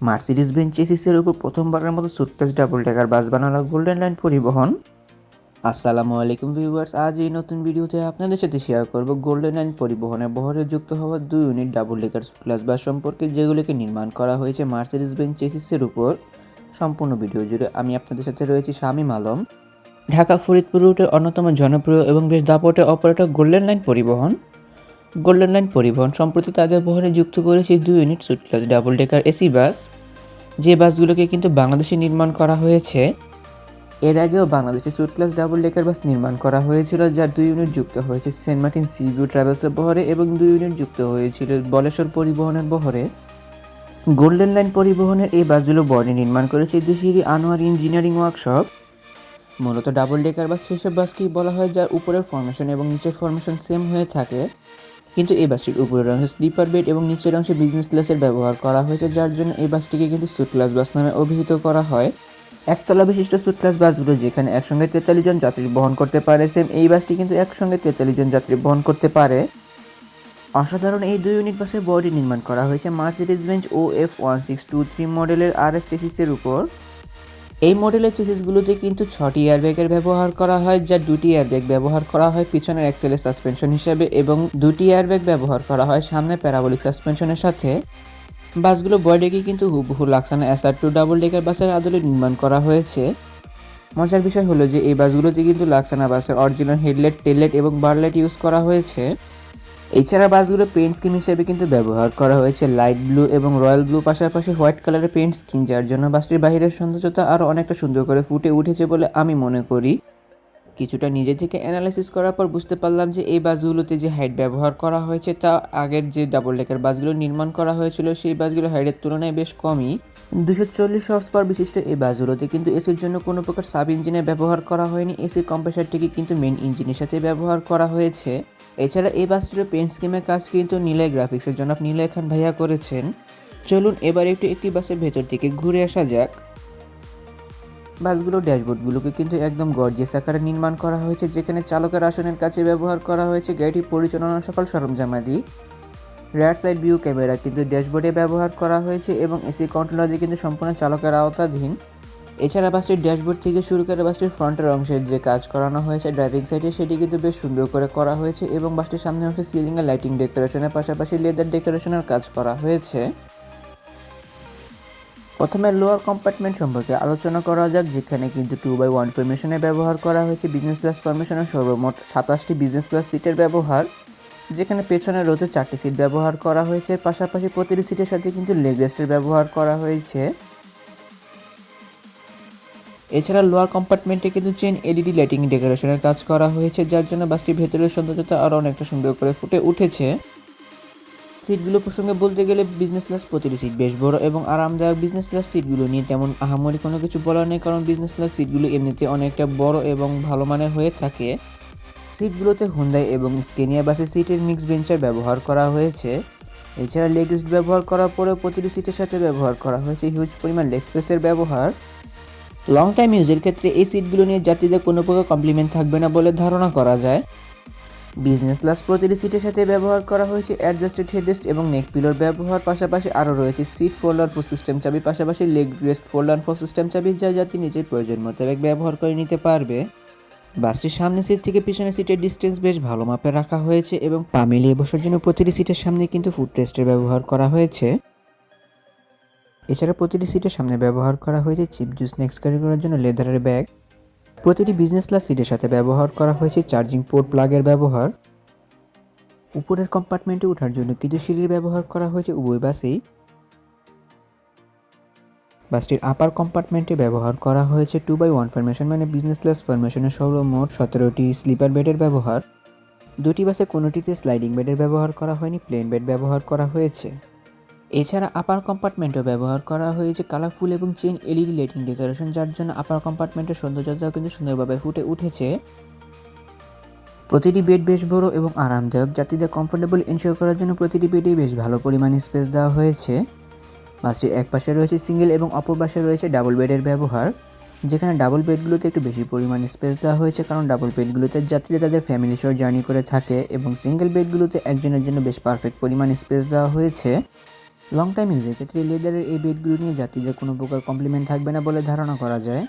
Mercedes bench চেসিসের উপর প্রথমবারের মতো সুটকেস ডাবল ডেকার বাস বানালো গোল্ডেন লাইন পরিবহন। আসসালামু আলাইকুম ভিউয়ার্স আজ এই নতুন ভিডিওতে আপনাদের সাথে শেয়ার করব গোল্ডেন লাইন পরিবহনে বহরে যুক্ত হওয়া দুই unit double decker class bus সম্পর্কে, যেগুলোকে নির্মাণ করা হয়েছে মার্সিডিজ বেঞ্চ চেসিসের উপর। সম্পূর্ণ ভিডিও জুড়ে আমি আপনাদের সাথে রয়েছি শামীম আলম। ঢাকা, ফরিদপুর রুটের অন্যতম জনপ্রিয় এবং বেশ দাপটে অপারেটর গোল্ডেন লাইন পরিবহন। গোল্ডেন লাইন পরিবহন সম্প্রতি তাদের বহরে যুক্ত করেছে দুই unit suite class double decker AC bus যে বাসগুলোকে কিন্তু বাংলাদেশে নির্মাণ করা হয়েছে। এর আগেও বাংলাদেশে suite class double decker bus নির্মাণ করা হয়েছিল যার দুই ইউনিট যুক্ত হয়েছে। সেন্ট মার্টিন সিভিউ ট্রাভেলসের বহরে এবং দুই ইউনিট যুক্ত হয়েছিল বলেশ্বর পরিবহনের বহরে গোল্ডেন লাইন পরিবহনের এই বাসগুলো বডি নির্মাণ করেছে দেশেরই আনোয়ার ইঞ্জিনিয়ারিং ওয়ার্কশপ মূলত ডাবল ডেকার বাস সেসব বাসকেই বলা হয়, যার উপরের ফরমেশন এবং নিচের ফরমেশন সেম হয়ে থাকে। কিন্তু এই বাসটির উপরের অংশে স্লিপার বেড এবং নিচের অংশে বিজনেস ক্লাসের ব্যবহার করা হয়েছে, যার জন্য এই বাসটিকে কিন্তু সুট ক্লাস বাস নামে অভিহিত করা হয়। একতলা বিশিষ্ট সুট ক্লাস বাসগুলো যেখানে একসঙ্গে তেতাল্লিশ জন যাত্রী বহন করতে পারে, সেম এই বাসটি কিন্তু একসঙ্গে তেতাল্লিশ জন যাত্রী বহন করতে পারে। অসাধারণ এই দুই ইউনিট বাসের বডি নির্মাণ করা হয়েছে মার্সিডিজ বেঞ্চ ও F one six two three মডেলের আর এফ চেসিসের উপর। এই মডেলের চেসিসগুলোতে কিন্তু ছটি এয়ারব্যাগের ব্যবহার করা হয়, যা দুটি এয়ারব্যাগ ব্যবহার করা হয়, পিছনের অ্যাক্সেলের সাসপেনশন হিসেবে এবং দুটি এয়ারব্যাগ ব্যবহার করা হয় সামনে প্যারাবলিক সাসপেনশনের সাথে। বাসগুলো বডিকে কিন্তু হুবহু Laksana SR two double decker বাসের আদলে নির্মাণ করা হয়েছে। মজার বিষয় হলো যে এই বাসগুলোতে কিন্তু লাক্সানা বাসের অরিজিনাল হেডলাইট টেললাইট এবং বারলাইট ইউজ করা হয়েছে। এছাড়া বাসগুলো পেন্ট স্কিম হিসেবে কিন্তু ব্যবহার করা হয়েছে লাইট ব্লু এবং রয়্যাল ব্লু পাশাপাশি হোয়াইট কালারের পেন্ট স্কিন যার জন্য বাসটির বাহিরের সৌন্দর্যতা আরও অনেকটা সুন্দর করে ফুটে উঠেছে বলে আমি মনে করি। কিছুটা নিজে থেকে অ্যানালাইসিস করার পর বুঝতে পারলাম যে এই বাসগুলোতে যে হাইট ব্যবহার করা হয়েছে, তা আগের যে ডাবল ডেকার বাসগুলো নির্মাণ করা হয়েছিল, সেই বাসগুলো হাইটের তুলনায় বেশ কমই। দুশো চল্লিশ হর্স পাওয়ার বিশিষ্ট এই বাসগুলোতে কিন্তু এসির জন্য কোনো প্রকার সাব ইঞ্জিনের ব্যবহার করা হয়নি। এসির কম্প্রেসারটিকে কিন্তু মেন ইঞ্জিনের সাথে ব্যবহার করা হয়েছে। এছাড়া এই বাসটির পেন্ট স্কিমের কাজ কিন্তু নীলয় গ্রাফিক্সের জন্য নীলয় খান ভাইয়া করেছেন। চলুন এবার একটু একটি বাসের ভেতর থেকে ঘুরে আসা যাক। বাসগুলোর ড্যাশবোর্ডগুলোকে কিন্তু একদম গর্জিয়াস আকারে নির্মাণ করা হয়েছে, যেখানে চালকের আসনের কাছে ব্যবহার করা হয়েছে গাড়িটি পরিচালনার সকল সরঞ্জামাদি। রেয়ার সাইড ভিউ ক্যামেরা কিন্তু ড্যাশবোর্ডে ব্যবহার করা হয়েছে এবং এসি কন্ট্রোলারটি কিন্তু সম্পূর্ণ চালকের আওতাধীন। এছাড়া বাসটির ড্যাশবোর্ড থেকে শুরু করে বাসটির ফ্রন্টের অংশের যে কাজ করানো হয়েছে, ড্রাইভিং সাইডে সেটি কিন্তু বেশ সুন্দর করে করা হয়েছে এবং বাসটির সামনে অংশে সিলিংয়ে লাইটিং ডেকোরেশনের পাশাপাশি লেদার ডেকোরেশনের কাজ করা হয়েছে। প্রথমে লোয়ার কম্পার্টমেন্ট সম্পর্কে আলোচনা করা যাক, যেখানে কিন্তু টু বাই ওয়ান ফরমেশনে ব্যবহার করা হয়েছে। বিজনেস ক্লাস ফরমেশনের সর্বমোট সাতাশটি বিজনেস ক্লাস সিটের ব্যবহার, যেখানে পেছনে রোতে চারটি সিট ব্যবহার করা হয়েছে। পাশাপাশি প্রতিটি সিটের সাথে কিন্তু লেগ রেস্টের ব্যবহার করা হয়েছে। এছাড়া লোয়ার কম্পার্টমেন্টে কিন্তু চেন এলইডি লাইটিং ডেকোরেশনের কাজ করা হয়েছে, যার জন্য বাসটির ভেতরের সৌন্দর্যতা আরও অনেকটা সুন্দর করে ফুটে উঠেছে। সিটগুলো প্রসঙ্গে বলতে গেলে বিজনেস ক্লাস প্রতিটি সিট বেশ বড় এবং আরামদায়ক বিজনেস ক্লাস সিটগুলো নিয়ে তেমন আহামরি কোনো কিছু বলার নেই, কারণ বিজনেস ক্লাস সিটগুলো এমনিতে অনেকটা বড় এবং ভালো মানের হয়ে থাকে। সিটগুলোতে হুন্দাই এবং স্কেনিয়া বাসের সিটের মিক্স বেঞ্চার ব্যবহার করা হয়েছে। এছাড়া লেগ ব্যবহার করার পরেও প্রতিটি সিটের সাথে ব্যবহার করা হয়েছে। হিউজ পরিমাণ লেগ স্পেসের ব্যবহার। লং টাইম ইউজের ক্ষেত্রে এই সিটগুলো নিয়ে যাত্রীদের কোনো প্রকার কমপ্লিমেন্ট থাকবে না বলে ধারণা করা যায়। বিজনেস ক্লাস প্রতিটি সিটের সাথে ব্যবহার করা হয়েছে অ্যাডজাস্টেড হেডরেস্ট এবং নেক পিলোর ব্যবহার পাশাপাশি আরও রয়েছে সিট ফোল্ডার ফোর সিস্টেম চাবি, পাশাপাশি leg rest folder four system চাবি যা যাত্রী নিজের প্রয়োজন মোতাবেক ব্যবহার করে নিতে পারবে। বাসটির সামনের সিট থেকে পিছনের সিটের ডিস্টেন্স বেশ ভালো মাপে রাখা হয়েছে এবং পা মিলিয়ে বসার জন্য প্রতিটি সিটের সামনে কিন্তু ফুট রেস্টের ব্যবহার করা হয়েছে। এছাড়া প্রতিটি সিটের সামনে ব্যবহার করা হয়েছে চিপ জুস স্ন্যাক্স ক্যারি করার জন্য লেদারের ব্যাগ প্রতিটি বিজনেস ক্লাস সিটের সাথে ব্যবহার করা হয়েছে চার্জিং পোর্ট প্লাগের ব্যবহার। উপরের কম্পার্টমেন্টে ওঠার জন্য কিছু সিঁড়ির ব্যবহার করা হয়েছে উভয় বাসেই। বাসটির আপার কম্পার্টমেন্টে ব্যবহার করা হয়েছে টু বাই ওয়ান ফরমেশন মানে বিজনেস ক্লাস ফরমেশনের সর্বমোট সতেরোটি স্লিপার বেডের ব্যবহার। দুটি বাসে কোনোটিতে স্লাইডিং বেডের ব্যবহার করা হয়নি প্লেন বেড ব্যবহার করা হয়েছে। এছাড়া আপার কম্পার্টমেন্টও ব্যবহার করা হয়েছে কালারফুল এবং চেন এলইডি লাইটিং ডেকোরেশন যার জন্য আপার কম্পার্টমেন্টের সৌন্দর্যতাও কিন্তু সুন্দরভাবে ফুটে উঠেছে। প্রতিটি বেড বেশ বড় এবং আরামদায়ক, যাত্রীদের কমফোর্টেবল এনশিওর করার জন্য প্রতিটি বেডে বেশ ভালো পরিমাণে স্পেস দেওয়া হয়েছে। বাসটির এক পাশে রয়েছে সিঙ্গেল এবং অপর পাশে রয়েছে ডাবল বেডের ব্যবহার, যেখানে ডাবল বেডগুলোতে একটু বেশি পরিমাণে স্পেস দেওয়া হয়েছে, কারণ ডাবল বেডগুলোতে যাত্রীরা তাদের ফ্যামিলি সহ জার্নি করে থাকে এবং সিঙ্গেল বেডগুলোতে একজনের জন্য বেশ পারফেক্ট পরিমাণে স্পেস দেওয়া হয়েছে। লং টাইম ইউজের ক্ষেত্রে লেদারের এই বেডগুলো নিয়ে যাত্রীদের কোনো প্রকার কমপ্লিমেন্ট থাকবে না বলে ধারণা করা যায়।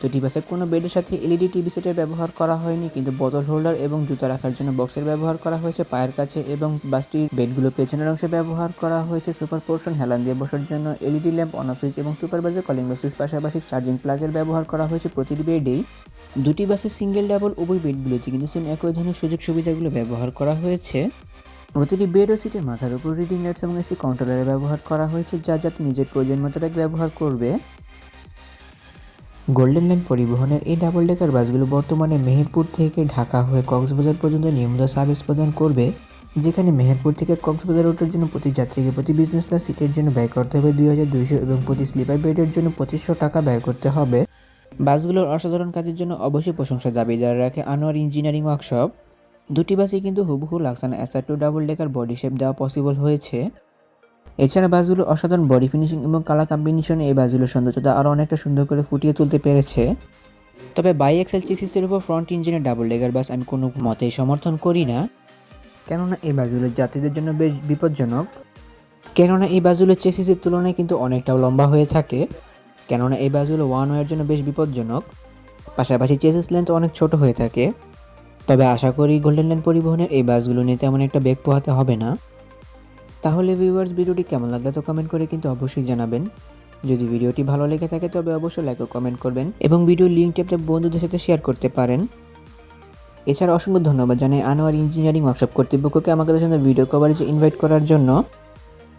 দুটি বাসে কোনো বেডের সাথে এলইডি টিভি সেটের ব্যবহার করা হয়নি, কিন্তু বোতল হোল্ডার এবং জুতা রাখার জন্য বক্সের ব্যবহার করা হয়েছে, পায়ের কাছে এবং বাসটির বেডগুলো পেছনের অংশে ব্যবহার করা হয়েছে সুপার পোর্শন হেলান দিয়ে বসার জন্য এলইডি ল্যাম্প অন সুইচ এবং সুপারভাইজার কলিং সুইচ পাশাপাশি চার্জিং প্লাগের ব্যবহার করা হয়েছে প্রতিটি বেডেই দুটি বাসে সিঙ্গেল ডাবল উভয় বেডগুলোতে কিন্তু সেম একই ধরনের সুযোগ সুবিধাগুলো ব্যবহার করা হয়েছে। প্রতিটি বেড ও সিটের মাথার উপর রিডিং লাইটস এবং এসি কন্ট্রোলারের ব্যবহার করা হয়েছে, যা যাতে নিজের প্রয়োজন মোতাবেক ব্যবহার করবে। গোল্ডেন লাইন পরিবহনের এই ডাবল ডেকার বাসগুলো বর্তমানে মেহেরপুর থেকে ঢাকা হয়ে কক্সবাজার পর্যন্ত নিয়মিত সার্ভিস প্রদান করবে, যেখানে মেহেরপুর থেকে কক্সবাজার রুটের জন্য প্রতি যাত্রীকে প্রতি বিজনেস ক্লাস সিটের জন্য ব্যয় করতে হবে দুই হাজার দুইশো এবং প্রতি স্লিপার বেডের জন্য পঁচিশশো টাকা ব্যয় করতে হবে। বাসগুলোর অসাধারণ কাজের জন্য অবশ্যই প্রশংসা দাবিদার রাখে আনোয়ার ইঞ্জিনিয়ারিং ওয়ার্কশপ। দুটি বাসই কিন্তু হুবহু Laksana SR two double decker body shape দেওয়া পসিবল হয়েছে। এছাড়া বাসগুলো অসাধারণ বডি ফিনিশিং এবং কালার কম্বিনেশনে এই বাসগুলোর সৌন্দর্যতা আরও অনেকটা সুন্দর করে ফুটিয়ে তুলতে পেরেছে। তবে বাই এক্সেল চেসিসের উপর ফ্রন্ট ইঞ্জিনের ডাবল ডেকার বাস আমি কোনো মতেই সমর্থন করি না। কেননা এই বাসগুলো যাত্রীদের জন্য বেশ বিপজ্জনক। কেননা এই বাসগুলো চেসিসের তুলনায় কিন্তু অনেকটাও লম্বা হয়ে থাকে। কেননা এই বাসগুলো ওয়ান ওয়ের জন্য বেশ বিপজ্জনক। পাশাপাশি চেসিস লেন্থ অনেক ছোট হয়ে থাকে। তবে আশা করি গোল্ডেন লাইন পরিবহনের এই বাসগুলো নিয়ে তেমন একটা বেগ পোহাতে হবে না। তাহলে ভিউয়ার্স ভিডিওটি কেমন লাগল তো কমেন্ট করে কিন্তু অবশ্যই জানাবেন। যদি ভিডিওটি ভালো লেগে থাকে তবে অবশ্যই লাইক ও কমেন্ট করবেন এবং ভিডিওর লিঙ্কটি আপনার বন্ধুদের সাথে শেয়ার করতে পারেন। এছাড়া অসংখ্য ধন্যবাদ জানাই আনোয়ার ইঞ্জিনিয়ারিং ওয়ার্কশপ কর্তৃপক্ষকে আমাদের সঙ্গে ভিডিও কভারেজে ইনভাইট করার জন্য।